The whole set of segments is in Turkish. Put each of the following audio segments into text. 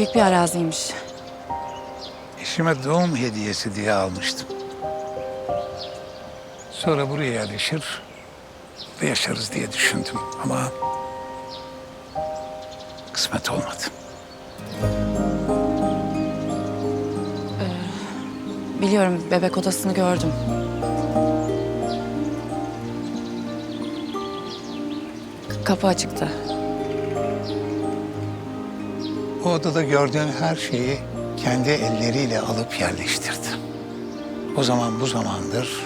Büyük bir araziymiş. Eşime doğum hediyesi diye almıştım. Sonra buraya yerleşir ve yaşarız diye düşündüm ama kısmet olmadı. Biliyorum bebek odasını gördüm. Kapı açıktı. O odada gördüğün her şeyi kendi elleriyle alıp yerleştirdi. O zaman bu zamandır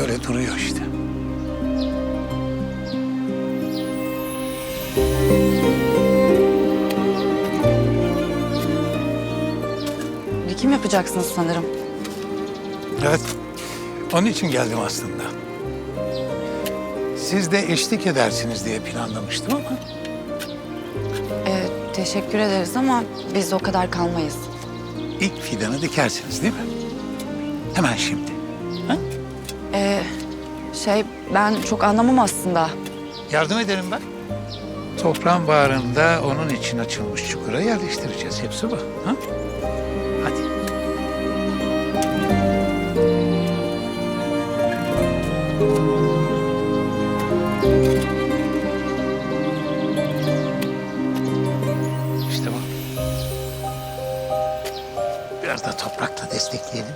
öyle duruyor işte. Dikim yapacaksınız sanırım. Evet, onun için geldim aslında. Siz de eşlik edersiniz diye planlamıştım ama teşekkür ederiz ama biz o kadar kalmayız. ilk fidanı dikersiniz değil mi? Hemen şimdi. Ha? Ee, şey ben çok anlamam aslında. Yardım ederim ben. Toprağın bağrında onun için açılmış çukura yerleştireceğiz. Hepsi bu. Ha? Biraz da toprakla destekleyelim.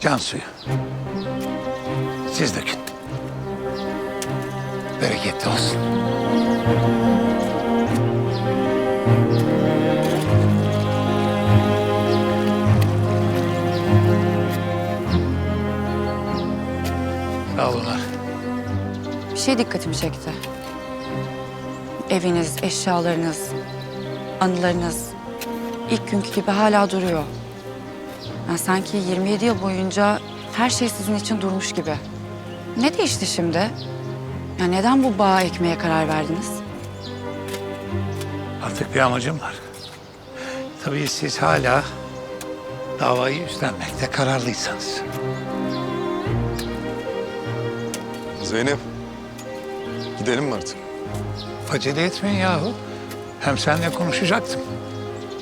Can suyu. Siz dökün. Bereketli olsun. Sağ olunlar. Bir şey dikkatimi çekti. Eviniz, eşyalarınız, anılarınız ilk günkü gibi hala duruyor. Yani sanki 27 yıl boyunca her şey sizin için durmuş gibi. Ne değişti şimdi? Ya neden bu bağı ekmeye karar verdiniz? Artık bir amacım var. Tabii siz hala davayı üstlenmekte kararlıysanız. Zeynep. Gidelim mi artık? Acele etmeyin yahu. Hem seninle konuşacaktım.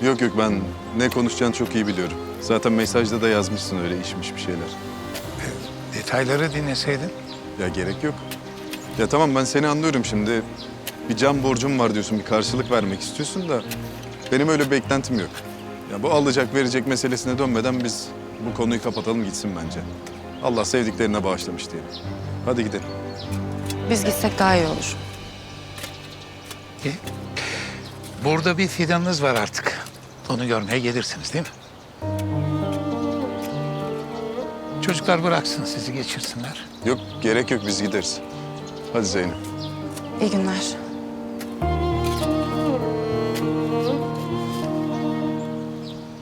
Yok yok ben ne konuşacağını çok iyi biliyorum. Zaten mesajda da yazmışsın öyle işmiş bir şeyler. Detayları dinleseydin. Ya gerek yok. Ya tamam ben seni anlıyorum şimdi. Bir can borcum var diyorsun, bir karşılık vermek istiyorsun da... ...benim öyle bir beklentim yok. Ya bu alacak verecek meselesine dönmeden biz bu konuyu kapatalım gitsin bence. Allah sevdiklerine bağışlamış diyelim. Hadi gidelim. Biz gitsek daha iyi olur. E, Burada bir fidanınız var artık. Onu görmeye gelirsiniz değil mi? Çocuklar bıraksın sizi geçirsinler. Yok gerek yok biz gideriz. Hadi Zeynep. İyi günler.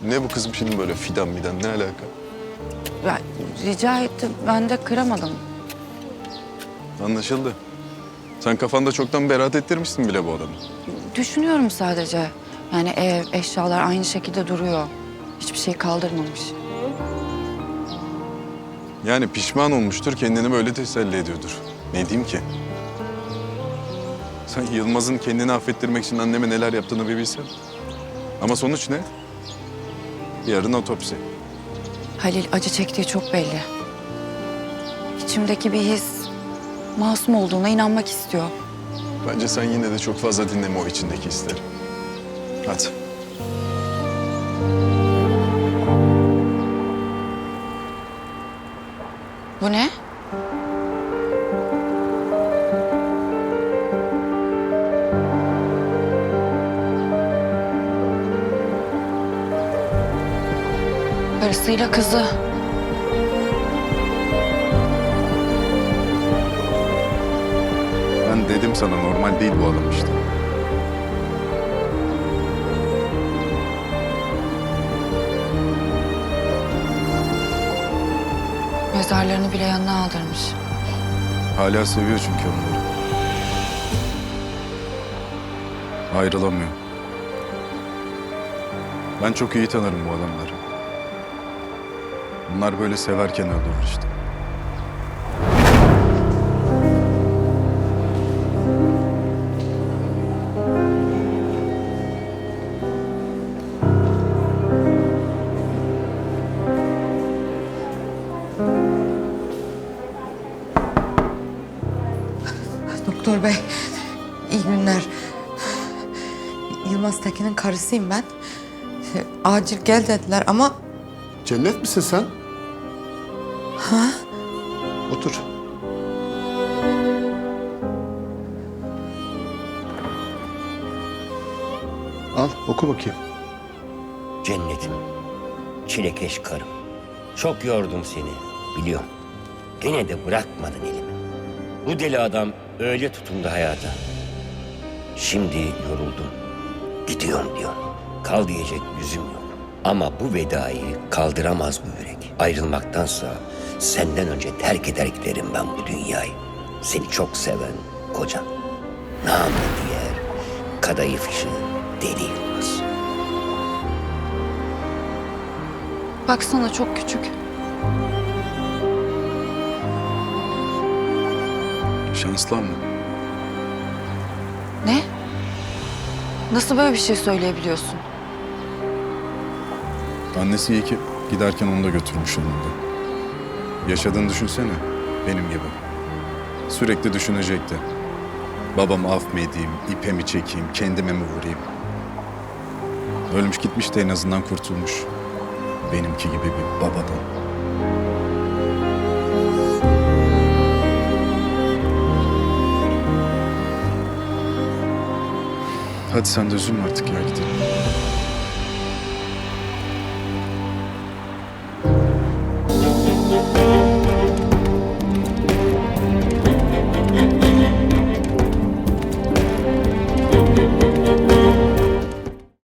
Ne bu kızım şimdi böyle fidan midan ne alaka? Ya, rica ettim. Ben de kıramadım. Anlaşıldı. Sen kafanda çoktan beraat ettirmişsin bile bu adamı. Düşünüyorum sadece. Yani ev, eşyalar aynı şekilde duruyor. Hiçbir şey kaldırmamış. Yani pişman olmuştur, kendini böyle teselli ediyordur. Ne diyeyim ki? Sen Yılmaz'ın kendini affettirmek için anneme neler yaptığını bir bilsen. Ama sonuç ne? Yarın otopsi. Halil acı çektiği çok belli. İçimdeki bir his masum olduğuna inanmak istiyor. Bence sen yine de çok fazla dinleme o içindeki hisleri. Hadi. Bu ne? Karısıyla kızı. Ben dedim sana normal değil bu adam işte. Anahtarlarını bile yanına aldırmış. Hala seviyor çünkü onları. Ayrılamıyor. Ben çok iyi tanırım bu adamları. Bunlar böyle severken öldürür işte. Doktor bey, iyi günler. Yılmaz Tekin'in karısıyım ben. Acil gel dediler ama Cennet misin sen? Ha? Otur. Al oku bakayım. Cennetim, çilekeş karım. Çok yordum seni, biliyorum. Gene de bırakmadın elimi. Bu deli adam öyle tutundu hayata. Şimdi yoruldum. Gidiyorum diyor. Kal diyecek yüzüm yok. Ama bu vedayı kaldıramaz bu yürek. Ayrılmaktansa senden önce terk eder giderim ben bu dünyayı. Seni çok seven kocan. Namı diğer kadayıf işi deli Yılmaz. Baksana çok küçük. Şanslı ama. Ne? Nasıl böyle bir şey söyleyebiliyorsun? Annesi iyi ki giderken onu da götürmüş yanında. Yaşadığını düşünsene benim gibi. Sürekli düşünecekti. Babamı af mı edeyim, ipe mi çekeyim, kendime mi vurayım? Ölmüş gitmiş de en azından kurtulmuş. Benimki gibi bir babadan. Hadi sen de üzülme artık ya gidelim.